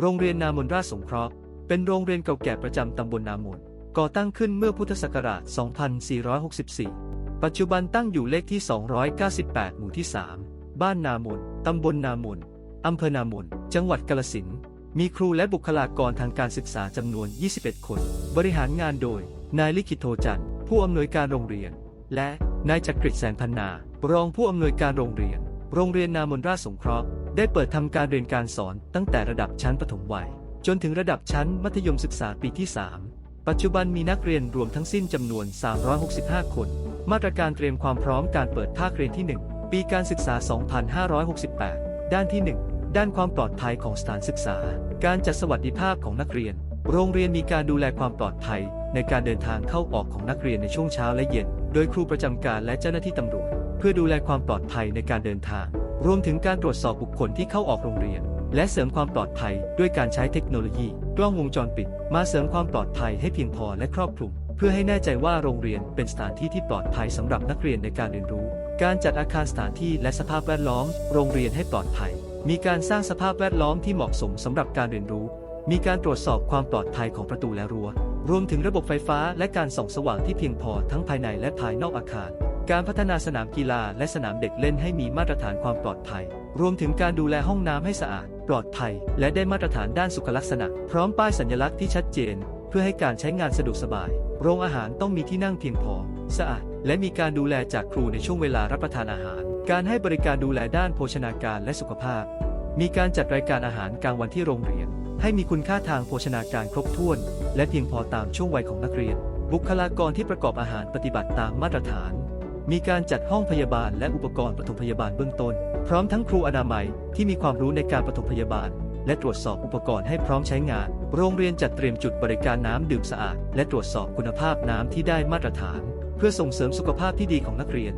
โรงเรียนนามนราชสงเคราะห์ เป็นโรงเรียนเก่าแก่ประจำตำบลนามน ก่อตั้งขึ้นเมื่อพุทธศักราช 2464 ปัจจุบันตั้งอยู่เลขที่ 298 หมู่ที่ 3 บ้านนามน ตำบลนามน อำเภอนามน จังหวัดกาฬสินธุ์ มีครูและบุคลากรทางการศึกษาจำนวน 21 คน บริหารงานโดย นายลิขิตโทจันทร์ ผู้อำนวยการโรงเรียน และนายจักริดแสนพันนา รองผู้อำนวยการโรงเรียน โรงเรียนนามนราชสงเคราะห์ ได้เปิดทำการเรียนการสอนตั้งแต่ระดับชั้นประถมวัย จนถึงระดับชั้นมัธยมศึกษาปีที่ 3 ปัจจุบันมีนักเรียนรวมทั้งสิ้นจำนวน 365 คน มาตรการเตรียมความพร้อมการเปิดภาคเรียนที่ 1 ปีการศึกษา 2568 ด้านที่ 1 ด้านความปลอดภัยของสถานศึกษา การจัดสวัสดิภาพของนักเรียน โรงเรียนมีการดูแลความปลอดภัย ในการเดินทางเข้าออกของนักเรียนในช่วงเช้าและเย็น โดยครูประจำการและเจ้าหน้าที่ตำรวจ เพื่อดูแลความปลอดภัยในการเดินทาง รวมถึงการตรวจสอบบุคคลที่เข้าออกโรงเรียน และเสริมความปลอดภัยด้วยการใช้เทคโนโลยี กล้องวงจรปิด มาเสริมความปลอดภัยให้เพียงพอและครอบคลุม เพื่อให้แน่ใจว่าโรงเรียนเป็นสถานที่ที่ปลอดภัยสำหรับนักเรียนในการเรียนรู้ การจัดอาคารสถานที่และสภาพแวดล้อม โรงเรียนให้ปลอดภัย มีการสร้างสภาพแวดล้อมที่เหมาะสมสำหรับการเรียนรู้ มีการตรวจสอบความปลอดภัยของประตูและรั้วรวมถึงระบบไฟฟ้าและการส่องสว่างที่เพียงพอทั้งภายในและภายนอกอาคาร การพัฒนาสนามกีฬาและสนามเด็กเล่นให้มีมาตรฐานความปลอดภัย รวมถึงการดูแลห้องน้ำให้สะอาด ปลอดภัย และได้มาตรฐานด้านสุขลักษณะ พร้อมป้ายสัญลักษณ์ที่ชัดเจน เพื่อให้การใช้งานสะดวกสบาย โรงอาหารต้องมีที่นั่งเพียงพอ สะอาด และมีการดูแลจากครูในช่วงเวลารับประทานอาหาร การให้บริการดูแลด้านโภชนาการและสุขภาพ มีการจัดรายการอาหารกลางวันที่โรงเรียน ให้มีคุณค่าทางโภชนาการครบถ้วน และเพียงพอตามช่วงวัยของนักเรียน บุคลากรที่ประกอบอาหารปฏิบัติตามมาตรฐาน มีการจัดห้องพยาบาลและอุปกรณ์ปฐมพยาบาลเบื้องต้น พร้อมทั้งครูอนามัยที่มีความรู้ในการปฐมพยาบาล และตรวจสอบอุปกรณ์ให้พร้อมใช้งาน โรงเรียนจัดเตรียมจุดบริการน้ำดื่มสะอาด และตรวจสอบคุณภาพน้ำที่ได้มาตรฐาน เพื่อส่งเสริมสุขภาพที่ดีของนักเรียน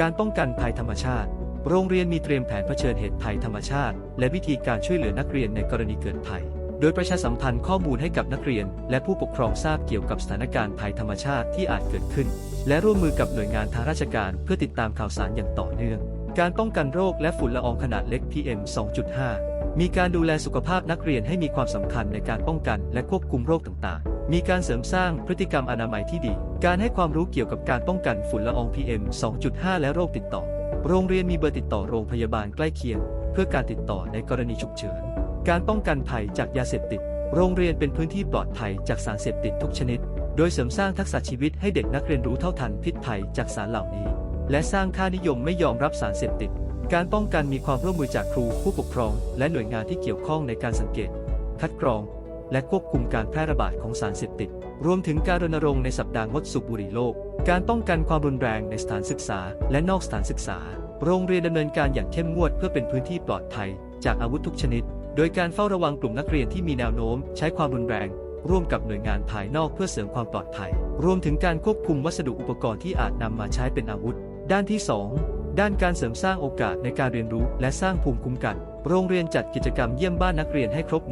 การป้องกันภัยธรรมชาติ โรงเรียนมีเตรียมแผนเผชิญเหตุภัยธรรมชาติ และวิธีการช่วยเหลือนักเรียนในกรณีเกิดภัย โดยประชาสัมพันธ์ข้อมูลให้กับนักเรียน และผู้ปกครองทราบเกี่ยวกับสถานการณ์ภัยธรรมชาติที่อาจเกิดขึ้น และร่วมมือกับหน่วยงานทางราชการเพื่อติดตามข่าวสารอย่างต่อเนื่อง การป้องกันโรคและฝุ่นละอองขนาดเล็ก PM 2.5 มีการดูแลสุขภาพนักเรียนให้มีความสำคัญในการป้องกันและควบคุมโรคต่างๆ มีการเสริมสร้างพฤติกรรมอนามัยที่ดี การให้ความรู้เกี่ยวกับการป้องกันฝุ่นละออง PM 2.5 และโรคติดต่อ โรงเรียนมีเบอร์ติดต่อโรงพยาบาลใกล้เคียง เพื่อการติดต่อในกรณีฉุกเฉิน การป้องกันภัยจากยาเสพติด โรงเรียนเป็นพื้นที่ปลอดภัยจากสารเสพติดทุกชนิด โดยเสริมสร้างทักษะชีวิตให้เด็กนักเรียนรู้เท่าทันพิษภัยจากสารเหล่านี้ และสร้างค่านิยมไม่ยอมรับสารเสพติด การป้องกันมีความร่วมมือจากครูผู้ปกครอง และหน่วยงานที่เกี่ยวข้องในการสังเกต คัดกรอง และควบคุมการแพร่ระบาดของสารเสพติด รวมถึงการรณรงค์ในสัปดาห์งดสูบบุหรี่โลก การป้องกันความรุนแรงในสถานศึกษา และนอกสถานศึกษา โรงเรียนดำเนินการอย่างเข้มงวดเพื่อเป็นพื้นที่ปลอดภัยจากอาวุธทุกชนิด โดยการเฝ้าระวังกลุ่มนักเรียนที่มีแนวโน้ม ใช้ความรุนแรง ร่วมกับหน่วยงานภายนอกเพื่อเสริมความปลอดภัย รวมถึงการควบคุมวัสดุอุปกรณ์ที่อาจนำมาใช้เป็นอาวุธ ด้านที่ 2 ด้านการเสริมสร้างโอกาสในการเรียนรู้และสร้างภูมิคุ้มกัน โรงเรียนจัดกิจกรรมเยี่ยมบ้านนักเรียนให้ครบ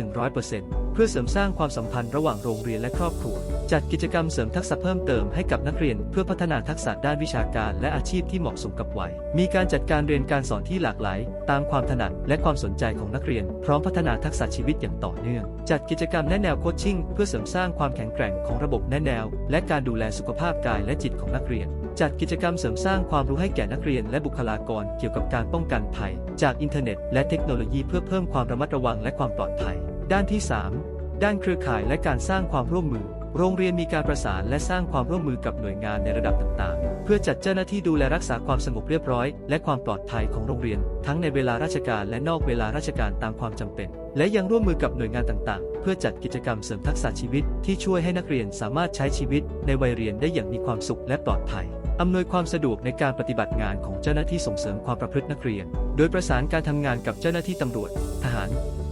100%เพื่อเสริมสร้างความสัมพันธ์ระหว่างโรงเรียนและครอบครัว จัดกิจกรรมเสริมทักษะเพิ่มเติมให้กับนักเรียนเพื่อพัฒนาทักษะด้านวิชาการและอาชีพที่เหมาะสมกับวัย มีการจัดการเรียนการสอนที่หลากหลาย ตามความถนัดและความสนใจของนักเรียน พร้อมพัฒนาทักษะชีวิตอย่างต่อเนื่อง จัดกิจกรรมแนะแนวโคชชิ่งเพื่อเสริมสร้างความแข็งแกร่งของระบบแนะแนว และการดูแลสุขภาพกายและจิตของนักเรียน จัดกิจกรรมเสริมสร้างความรู้ให้แก่นักเรียนและบุคลากรเกี่ยวกับการป้องกันภัย จากอินเทอร์เน็ต และเทคโนโลยีเพื่อเพิ่มความระมัดระวังและความปลอดภัย ด้านที่ 3 ด้านเครือข่ายและการสร้างความร่วมมือ โรงเรียนมีการประสานและสร้างความร่วมมือกับหน่วยงานในระดับต่างๆ เพื่อจัดเจ้าหน้าที่ดูแลรักษาความสงบเรียบร้อย และความปลอดภัยของโรงเรียน ทั้งในเวลาราชการและนอกเวลาราชการตามความจำเป็น และยังร่วมมือกับหน่วยงานต่างๆ เพื่อจัดกิจกรรมเสริมทักษะชีวิต ที่ช่วยให้นักเรียนสามารถใช้ชีวิตในวัยเรียนได้อย่างมีความสุขและปลอดภัย อำนวยความสะดวกในการปฏิบัติงานของเจ้าหน้าที่ส่งเสริมความประพฤตินักเรียน โดยประสานการทำงานกับเจ้าหน้าที่ตำรวจ ทหาร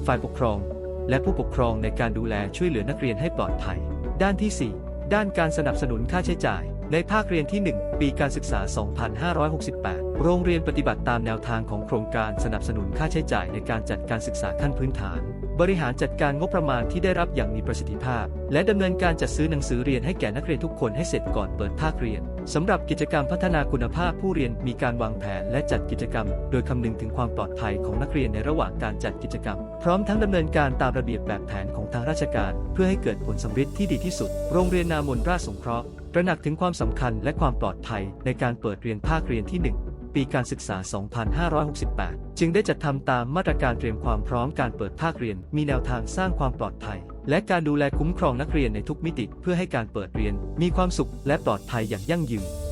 ฝ่ายปกครอง และผู้ปกครองในการดูแลช่วยเหลือนักเรียนให้ปลอดภัย ด้านที่ 4 ด้านการสนับสนุนค่าใช้จ่าย ในภาคเรียนที่ 1 ปีการศึกษา 2568 โรงเรียนปฏิบัติตามแนวทางของโครงการสนับสนุนค่าใช้จ่ายในการจัดการศึกษาขั้นพื้นฐาน บริหารจัดการงบประมาณที่ได้รับอย่างมีประสิทธิภาพ และดำเนินการจัดซื้อหนังสือเรียนให้แก่นักเรียนทุกคนให้เสร็จก่อนเปิดภาคเรียน สำหรับกิจกรรมพัฒนาคุณภาพผู้เรียนมีการวางแผนและจัดกิจกรรม โดยคำนึงถึงความปลอดภัยของนักเรียนในระหว่างการจัดกิจกรรม พร้อมทั้งดำเนินการตามระเบียบแบบแผนของทางราชการ เพื่อให้เกิดผลสำเร็จที่ดีที่สุด โรงเรียนนามนราชสงเคราะห์ตระหนักถึงความสำคัญและความปลอดภัยในการเปิดเรียนภาคเรียนที่ 1 ปีการศึกษา 2568 จึงได้จัดทำตามมาตรการเตรียมความพร้อมการเปิดภาคเรียน มีแนวทางสร้างความปลอดภัย และการดูแลคุ้มครองนักเรียนในทุกมิติเพื่อให้การเปิดเรียนมีความสุขและปลอดภัยอย่างยั่งยืน